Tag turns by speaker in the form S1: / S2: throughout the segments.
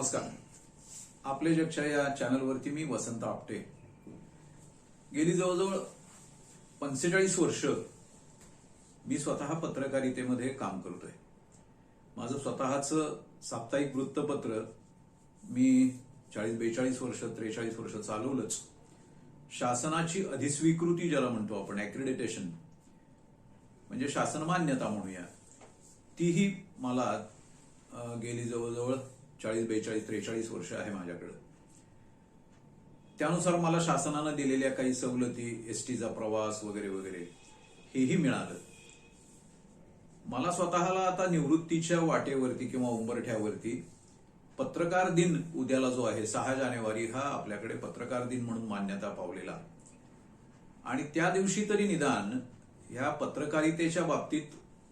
S1: नमस्कार. आपले जगच्या या चॅनलवरती मी वसंत आपटे. गेली जवळजवळ पंचेचाळीस वर्ष मी स्वतः पत्रकारितेमध्ये काम करतोय. माझं स्वतःचं साप्ताहिक वृत्तपत्र मी चाळीस बेचाळीस वर्ष त्रेचाळीस वर्ष चालवलंच. शासनाची अधिस्वीकृती ज्याला म्हणतो आपण ऍक्रिडिटेशन म्हणजे शासन मान्यता म्हणूया तीही मला गेली जवळजवळ चाळीस बेचाळीस त्रेचाळीस वर्ष आहे माझ्याकडं. त्यानुसार मला शासनानं दिलेल्या काही सवलती एस टीचा प्रवास वगैरे वगैरे हेही मिळालं. मला स्वतःला आता निवृत्तीच्या वाटेवरती किंवा उंबरठ्यावरती पत्रकार दिन उद्याला जो आहे सहा जानेवारी हा आपल्याकडे पत्रकार दिन म्हणून मान्यता पावलेला. आणि त्या दिवशी तरी निदान ह्या पत्रकारितेच्या बाबतीत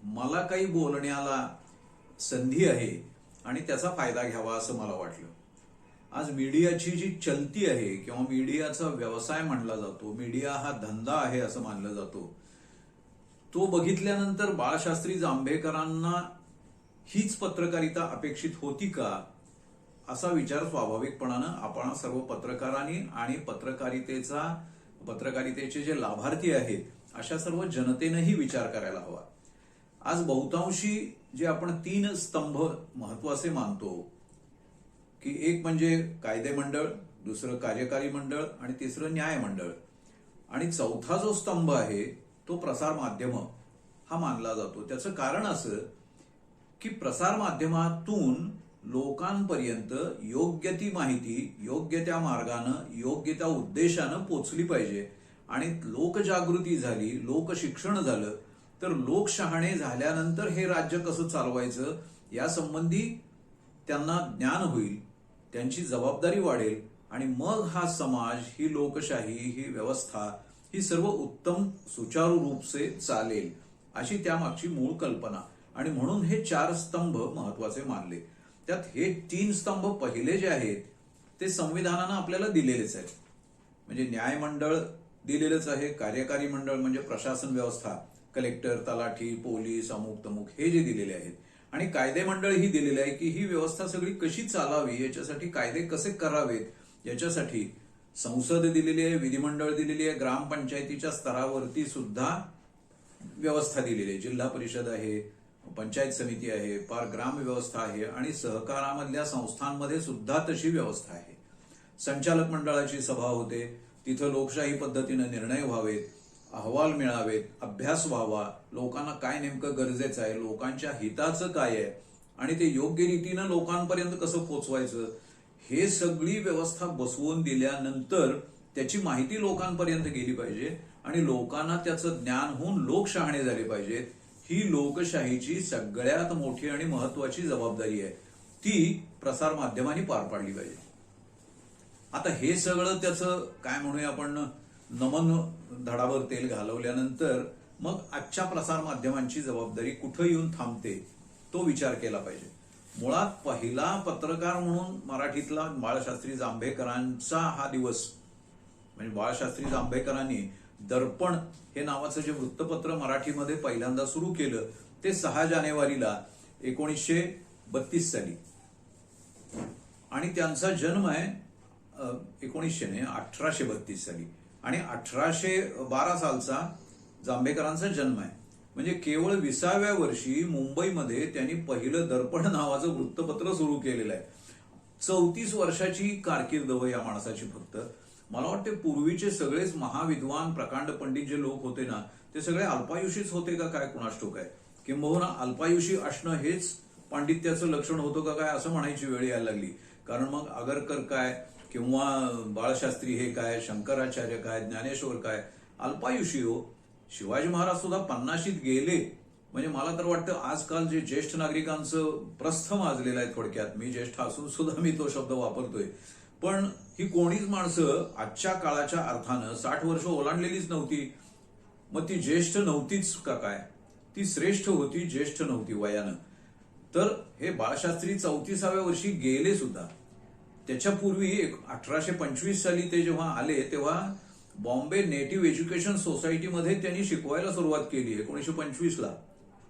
S1: मला काही बोलण्याला संधी आहे आणि त्याचा फायदा घ्यावा असं मला वाटलं. आज मीडियाची जी चलती आहे किंवा मीडियाचा व्यवसाय मानला जातो मीडिया हा धंदा आहे असं मानलं जातो तो बघितल्यानंतर बाळशास्त्री जांभेकरांना हीच पत्रकारिता अपेक्षित होती का असा विचार स्वाभाविकपणानं आपण सर्व पत्रकारांनी आणि पत्रकारितेचा पत्रकारितेचे जे लाभार्थी आहेत अशा सर्व जनतेनंही विचार करायला हवा. आज बहुतांशी जे आपण तीन स्तंभ महत्त्वाचे मानतो की एक म्हणजे कायदे मंडळ दुसरं कार्यकारी मंडळ आणि तिसरं न्याय मंडळ. आणि चौथा जो स्तंभ आहे तो प्रसार माध्यम हा मानला जातो. त्याचं कारण असं की प्रसार माध्यमातून लोकांपर्यंत योग्य ती माहिती योग्य त्या मार्गानं योग्य त्या उद्देशानं पोचली पाहिजे. आणि लोकजागृती झाली लोकशिक्षण झालं तर लोकशहाणे झाल्यानंतर हे राज्य कसं चालवायचं या संबंधी त्यांना ज्ञान होईल त्यांची जबाबदारी वाढेल आणि मग हा समाज ही लोकशाही ही व्यवस्था ही सर्व उत्तम सुचारू रूप से चालेल अशी त्यामागची मूळ कल्पना. आणि म्हणून हे चार स्तंभ महत्त्वाचे मानले. त्यात हे तीन स्तंभ पहिले जे आहेत ते संविधानानं आपल्याला दिलेलेच आहेत. म्हणजे न्यायमंडळ दिलेलंच आहे कार्यकारी मंडळ म्हणजे प्रशासन व्यवस्था. कलेक्टर तलाठी पोलीस अमुक तमुक हे जे दिलेले आहेत. आणि कायदे मंडळ ही दिलेले आहे की ही व्यवस्था सगळी कशी चालावी याच्यासाठी कायदे कसे करावेत याच्यासाठी संसद दिलेली आहे विधिमंडळ दिलेली आहे ग्रामपंचायतीच्या स्तरावरती सुद्धा व्यवस्था दिलेली आहे. जिल्हा परिषद आहे पंचायत समिती आहे पार ग्राम व्यवस्था आहे आणि सहकारामधल्या संस्थांमध्ये सुद्धा तशी व्यवस्था आहे. संचालक मंडळाची सभा होते तिथं लोकशाही पद्धतीनं निर्णय व्हावेत. अहवाल मिळावेत अभ्यास व्हावा लोकांना काय नेमकं गरजेचं आहे लोकांच्या हिताचं काय आहे आणि ते योग्य रीतीनं लोकांपर्यंत कसं पोचवायचं हे सगळी व्यवस्था बसवून दिल्यानंतर त्याची माहिती लोकांपर्यंत गेली पाहिजे आणि लोकांना त्याचं ज्ञान होऊन लोक शहाणे झाले पाहिजेत. ही लोकशाहीची सगळ्यात मोठी आणि महत्वाची जबाबदारी आहे. ती प्रसार माध्यमांनी पार पाडली पाहिजे. आता हे सगळं त्याचं काय म्हणूया आपण नमन धडावर तेल घालवल्यानंतर मग आजच्या प्रसार माध्यमांची जबाबदारी कुठं येऊन थांबते तो विचार केला पाहिजे. मुळात पहिला पत्रकार म्हणून मराठीतला बाळशास्त्री जांभेकरांचा हा दिवस म्हणजे बाळशास्त्री जांभेकरांनी दर्पण हे नावाचं जे वृत्तपत्र मराठीमध्ये पहिल्यांदा सुरू केलं ते सहा जानेवारीला एकोणीसशे बत्तीस साली. आणि त्यांचा जन्म आहे एकोणीसशे ने अठराशे बत्तीस साली. आणि अठराशे बारा सालचा जांभेकरांचा जन्म आहे. म्हणजे केवळ विसाव्या वर्षी मुंबईमध्ये त्यांनी पहिलं दर्पण नावाचं वृत्तपत्र सुरू केलेलं आहे. चौतीस वर्षाची कारकीर्द व या माणसाची फक्त. मला वाटते पूर्वीचे सगळेच महाविद्वान प्रकांड पंडित जे लोक होते ना ते सगळे अल्पायुषीच होते का काय कुणास आहे? किंबहुना अल्पायुषी असणं हेच पांडित्याचं लक्षण होतं का काय असं म्हणायची वेळ यायला लागली. कारण मग आगरकर काय किंवा बाळशास्त्री हे काय शंकराचार्य काय ज्ञानेश्वर काय अल्पायुषी हो शिवाजी महाराज सुद्धा पन्नाशीत गेले. म्हणजे मला तर वाटतं आजकाल जे ज्येष्ठ नागरिकांचं प्रस्थ माजलेलं आहे थोडक्यात मी ज्येष्ठ असून सुद्धा मी तो शब्द वापरतोय. पण ही कोणीच माणसं आजच्या काळाच्या अर्थानं साठ वर्ष ओलांडलेलीच नव्हती. मग ती ज्येष्ठ नव्हतीच का काय? ती श्रेष्ठ होती ज्येष्ठ नव्हती वयानं. तर हे बाळशास्त्री चौतीसाव्या वर्षी गेले सुद्धा. त्याच्यापूर्वी एक अठराशे पंचवीस साली ते जेव्हा आले तेव्हा बॉम्बे नेटिव्ह एज्युकेशन सोसायटीमध्ये त्यांनी शिकवायला सुरुवात केली एकोणीशे पंचवीसला.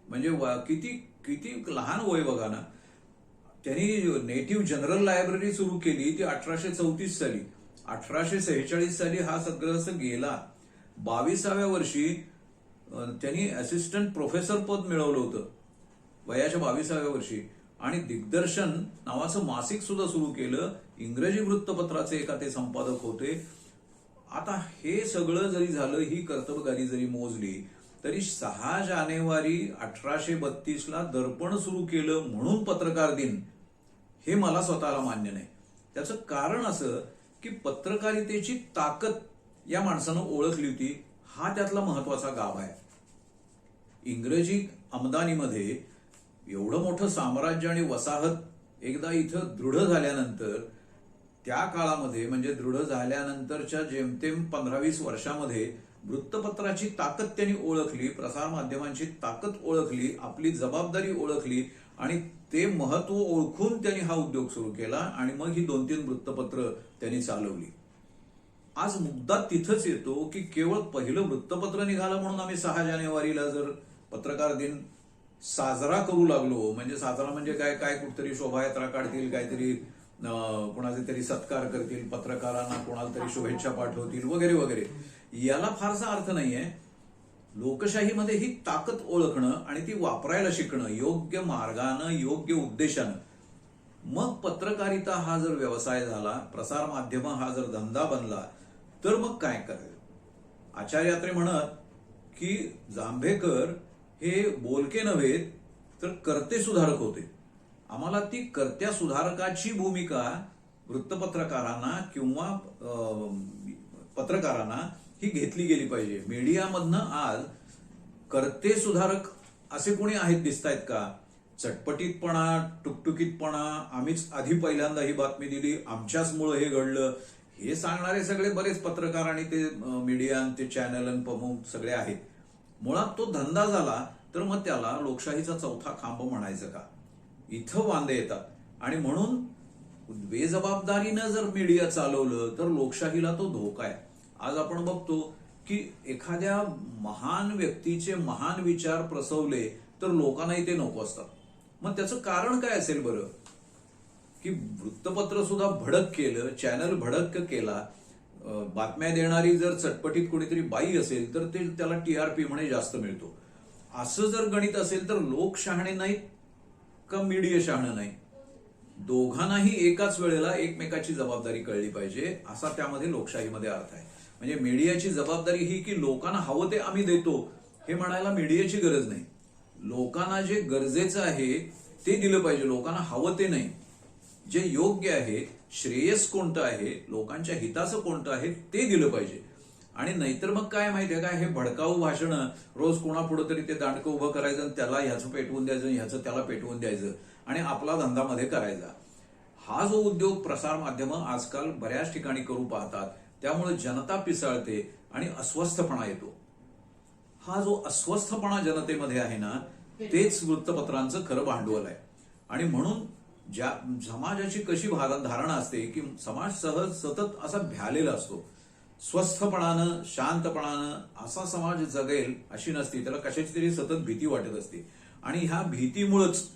S1: म्हणजे किती किती लहान वय बघा ना. त्यांनी नेटिव्ह जनरल लायब्ररी सुरू केली ती अठराशे चौतीस साली. अठराशे सेहेचाळीस साली हा सगळं गेला. बावीसाव्या वर्षी त्यांनी असिस्टंट प्रोफेसर पद मिळवलं होतं. वयाच्या बावीसाव्या वर्षी. आणि दिग्दर्शन नावाचं मासिक सुद्धा सुरू केलं. इंग्रजी वृत्तपत्राचे एका ते संपादक होते. आता हे सगळं जरी झालं ही कर्तबगारी जरी मोजली तरी सहा जानेवारी अठराशे बत्तीस ला दर्पण सुरू केलं म्हणून पत्रकार दिन हे मला स्वतःला मान्य नाही. त्याचं कारण असं की पत्रकारितेची ताकद या माणसानं ओळखली होती. हा त्यातला महत्त्वाचा गाव आहे. इंग्रजी आमदानीमध्ये एवढं मोठं साम्राज्य आणि वसाहत एकदा इथं दृढ झाल्यानंतर त्या काळामध्ये म्हणजे दृढ झाल्यानंतरच्या जेमतेम पंधरा वीस वर्षामध्ये वृत्तपत्राची ताकद त्यांनी ओळखली प्रसार माध्यमांची ताकद ओळखली आपली जबाबदारी ओळखली आणि ते महत्त्व ओळखून त्यांनी हा उद्योग सुरू केला आणि मग ही दोन तीन वृत्तपत्र त्यांनी चालवली. आज मुद्दा तिथंच येतो की केवळ पहिलं वृत्तपत्र निघालं म्हणून आम्ही सहा जानेवारीला जर पत्रकार दिन साजरा करू लागलो. म्हणजे साजरा म्हणजे काय? काय कुठतरी शोभायात्रा काढतील काहीतरी अं, कोणाचे तरी सत्कार करतील पत्रकारांना कोणाला तरी शुभेच्छा पाठवतील वगैरे वगैरे. याला फारसा अर्थ नाहीये. लोकशाहीमध्ये ही ताकद ओळखणं आणि ती वापरायला शिकणं योग्य मार्गानं योग्य उद्देशानं. मग पत्रकारिता हा जर व्यवसाय झाला प्रसार माध्यम हा जर धंदा बनला तर मग काय करायचं आचार्यात्रे म्हणत की जांभेकर हे बोलके नव्हे तर कर्ते सुधारक होते. आम्हाला ती कर्त्या सुधारकाची भूमिका वृत्तपत्रकारांना किंवा पत्रकारांना ही घेतली गेली पाहिजे. मीडियामधनं आज कर्ते सुधारक असे कोणी आहेत दिसतायत का? चटपटीतपणा टुकटुकीतपणा आम्हीच आधी पहिल्यांदा ही बातमी दिली आमच्याचमुळं हे घडलं. हे सांगणारे सगळे बरेच पत्रकार आणि ते मीडिया आणि ते चॅनल आणि प्रमुख सगळे आहेत. मुळात तो धंदा झाला तर मग त्याला लोकशाहीचा चौथा खांब म्हणायचं का? इथं वांदे येतात. आणि म्हणून बेजबाबदारीनं जर मीडिया चालवलं तर लोकशाहीला तो धोका आहे. आज आपण बघतो की एखाद्या महान व्यक्तीचे महान विचार प्रसवले तर लोकांनाही ते नको असतात. मग त्याचं कारण काय असेल बरं? की वृत्तपत्र सुद्धा भडक केलं चॅनल भडक केला बातम्या देणारी जर चटपटीत कोणीतरी बाई असेल तर ते त्याला टी आर पी म्हणे जास्त मिळतो. असं जर गणित असेल तर लोक शहाणे नाहीत का मीडिया शहाणं नाही? दोघांनाही एकाच वेळेला एकमेकाची जबाबदारी कळली पाहिजे असा त्यामध्ये लोकशाहीमध्ये अर्थ आहे. म्हणजे मीडियाची जबाबदारी ही की लोकांना हवं ते आम्ही देतो हे म्हणायला मीडियाची गरज नाही. लोकांना जे गरजेचं आहे ते दिलं पाहिजे. लोकांना हवं ते नाही. जे योग्य आहे श्रेयस कोणतं आहे लोकांच्या हिताचं कोणतं आहे ते दिलं पाहिजे. आणि नाहीतर मग काय माहितीये का हे भडकाऊ भाषण रोज कोणापुढं तरी ते दांडकं उभं करायचं आणि त्याला ह्याचं पेटवून द्यायचं ह्याचं त्याला पेटवून द्यायचं आणि आपला धंदा मध्ये करायचा. हा जो उद्योग प्रसार माध्यम आजकाल बऱ्याच ठिकाणी करू पाहतात त्यामुळे जनता पिसाळते आणि अस्वस्थपणा येतो. हा जो अस्वस्थपणा जनतेमध्ये आहे ना तेच वृत्तपत्रांचं खरं भांडवल आहे. आणि म्हणून ज्या समाजाची कशी धारणा असते की समाज सहज सतत असा भ्यालेला असतो. स्वस्थपणानं शांतपणानं असा समाज जगेल अशी नसती त्याला कशाची तरी सतत भीती वाटत असते. आणि ह्या भीतीमुळेच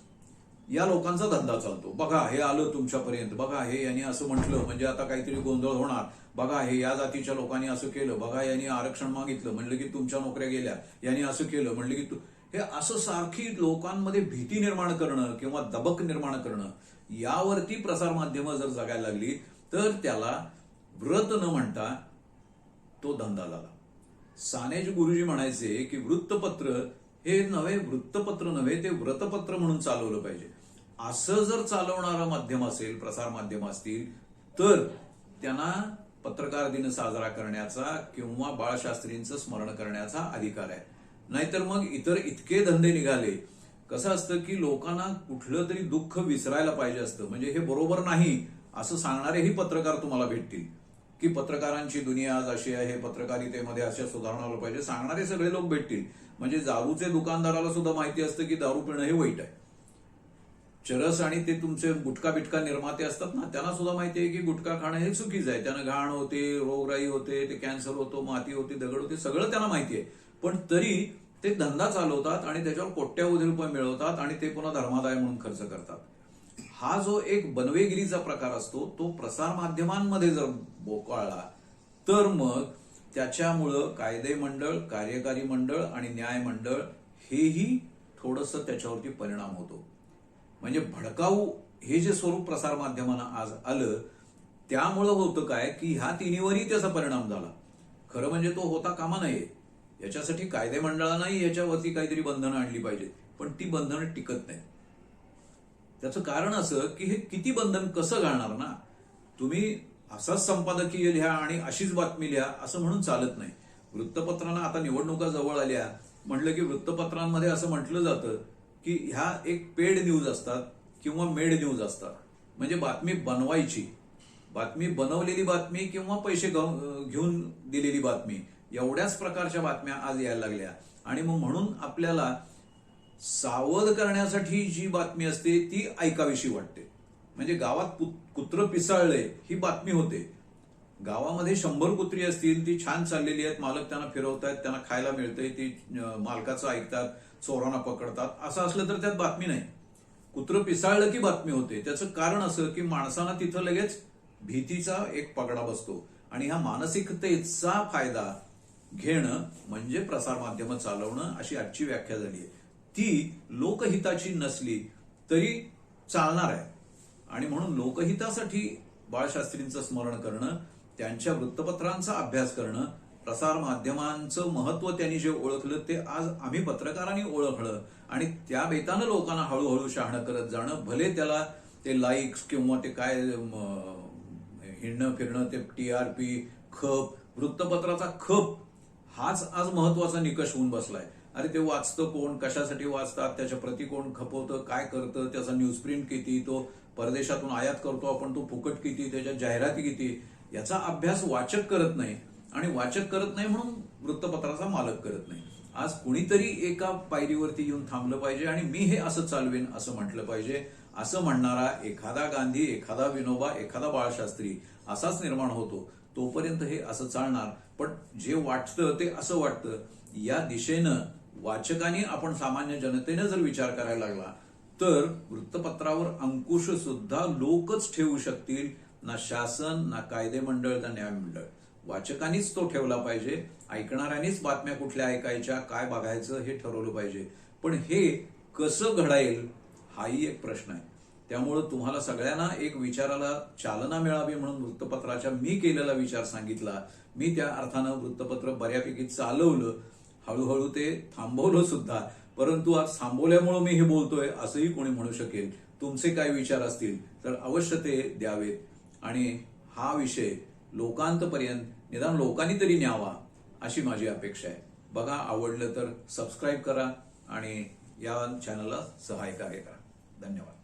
S1: या लोकांचा धंदा चालतो. बघा हे आलं तुमच्यापर्यंत. बघा हे यांनी असं म्हटलं म्हणजे आता काहीतरी गोंधळ होणार. बघा हे या जातीच्या लोकांनी असं केलं. बघा यांनी आरक्षण मागितलं. म्हणलं की तुमच्या नोकऱ्या गेल्या. यांनी असं केलं. म्हणलं की तू हे असं सारखी लोकांमध्ये भीती निर्माण करणं किंवा दबक निर्माण करणं यावरती प्रसार माध्यमं जर जगायला लागली तर त्याला व्रत न म्हणता तो धंदा झाला. सानेज गुरुजी म्हणायचे की वृत्तपत्र हे नव्हे वृत्तपत्र नव्हे ते व्रतपत्र म्हणून चालवलं पाहिजे. असं जर चालवणारं माध्यम असेल प्रसार माध्यम असतील तर त्यांना पत्रकार दिन साजरा करण्याचा किंवा बाळशास्त्रींचं स्मरण करण्याचा अधिकार आहे. नाहीतर मग इतर इतके धंदे निघाले. कसं असतं की लोकांना कुठलं तरी दुःख विसरायला पाहिजे असतं. म्हणजे हे बरोबर नाही असं सांगणारेही पत्रकार तुम्हाला भेटतील. की पत्रकारांची दुनिया आज अशी आहे पत्रकारितेमध्ये अशा सुधारणा आलं पाहिजे. सांगणारे सगळे लोक भेटतील. म्हणजे दारूचे दुकानदाराला सुद्धा माहिती असतं की दारू पिणं हे वाईट आहे. चरस आणि ते तुमचे गुटखा बिटका निर्माते असतात ना त्यांना सुद्धा माहिती आहे की गुटखा खाणं हे चुकीचं आहे. त्यानं घाण होते रोगराई होते ते कॅन्सर होतो माती होते दगड होते सगळं त्यांना माहिती आहे. पण तरी ते धंदा चालवतात आणि त्याच्यावर कोट्यावधी रुपये मिळवतात आणि ते पुन्हा धर्मादाय म्हणून खर्च करतात. हा जो एक बनवेगिरीचा प्रकार असतो तो प्रसार माध्यमांमध्ये जर बोकाळला तर मग त्याच्यामुळं कायदे मंडळ कार्यकारी मंडळ आणि न्याय मंडळ हेही थोडंसं त्याच्यावरती परिणाम होतो. म्हणजे भडकाऊ हे जे स्वरूप प्रसार माध्यमांना आज आलं त्यामुळं होतं काय की ह्या तिन्हीवरही त्याचा परिणाम झाला. खरं म्हणजे तो होता कामा नये. याच्यासाठी कायदे मंडळांनाही याच्यावरती काहीतरी बंधनं आणली पाहिजेत. पण ती बंधनं टिकत नाहीत. त्याचं कारण असं की हे किती बंधन कसं घालणार ना? तुम्ही असाच संपादकीय लिहा आणि अशीच बातमी लिहा असं म्हणून चालत नाही. वृत्तपत्रांना आता निवडणुका जवळ आल्या. म्हटलं की वृत्तपत्रांमध्ये असं म्हटलं जातं की ह्या एक पेड न्यूज असतात किंवा मेड न्यूज असतात. म्हणजे बातमी बनवायची. बातमी बनवलेली बातमी किंवा पैसे घेऊन दिलेली बातमी. एवढ्याच प्रकारच्या बातम्या आज यायला लागल्या. आणि मग म्हणून आपल्याला सावध करण्यासाठी जी बातमी असते ती ऐकावीशी वाटते. म्हणजे गावात कुत्र पिसाळले ही बातमी होते. गावामध्ये शंभर कुत्री असतील ती छान चाललेली आहेत मालक त्यांना फिरवतायत त्यांना खायला मिळतंय ती मालकाचं ऐकतात चोरांना पकडतात असं असलं तर त्यात बातमी नाही. कुत्र पिसाळलं की बातमी होते. त्याचं कारण असं की माणसांना तिथं लगेच भीतीचा एक पगडा बसतो. आणि ह्या मानसिकतेचा फायदा घेणं म्हणजे प्रसार माध्यम चालवणं अशी आजची व्याख्या झाली आहे. ती लोकहिताची नसली तरी चालणार आहे. आणि म्हणून लोकहितासाठी बाळशास्त्रींचं स्मरण करणं त्यांच्या वृत्तपत्रांचा अभ्यास करणं प्रसार माध्यमांचं महत्त्व त्यांनी जे ओळखलं ते आज आम्ही पत्रकारांनी ओळखलं आणि त्या बेतानं लोकांना हळूहळू शहाणं करत जाणं भले त्याला ते लाईक्स किंवा ते काय हिंडणं फिरणं ते टी आर पी खप वृत्तपत्राचा खप हाच आज महत्त्वाचा निकष होऊन बसलाय. अरे ते वाचतं कोण? कशासाठी वाचतात? त्याच्या प्रती कोण खपवतं? काय करतं? त्याचा न्यूज प्रिंट किती? तो परदेशातून आयात करतो आपण? तो फुकट किती? त्याच्या जाहिराती किती? याचा अभ्यास वाचक करत नाही. आणि वाचक करत नाही म्हणून वृत्तपत्राचा मालक करत नाही. आज कुणीतरी एका पायरीवरती येऊन थांबलं पाहिजे आणि मी हे असं चालवेन असं म्हटलं पाहिजे. असं म्हणणारा एखादा गांधी एखादा विनोबा एखादा बाळशास्त्री असाच निर्माण होतो. तोपर्यंत हे असं चालणार. पण जे वाटतं ते असं वाटतं या दिशेनं वाचकांनी आपण सामान्य जनतेनं जर विचार करायला लागला तर वृत्तपत्रावर अंकुश सुद्धा लोकच ठेवू शकतील ना शासन ना कायदे मंडळ ना न्याय मंडळ. वाचकांनीच तो ठेवला पाहिजे ऐकणाऱ्यांनीच बातम्या कुठल्या ऐकायच्या काय बघायचं हे ठरवलं पाहिजे. पण हे कसं घडाईल हाही एक प्रश्न आहे. त्यामुळं तुम्हाला सगळ्यांना एक विचाराला चालना मिळावी म्हणून वृत्तपत्राच्या मी केलेला विचार सांगितला. मी त्या अर्थानं वृत्तपत्र बऱ्यापैकी चालवलं. हळूहळू ते थांबवलं सुद्धा. परंतु आज थांबवल्यामुळं मी हे बोलतोय असंही कोणी म्हणू शकेल. तुमचे काय विचार असतील तर अवश्य ते द्यावेत. आणि हा विषय लोकांतपर्यंत निदान लोकांनी तरी न्यावा अशी माझी अपेक्षा आहे. बघा आवडलं तर सबस्क्राईब करा आणि या चॅनलला सहकार्य करा. धन्यवाद.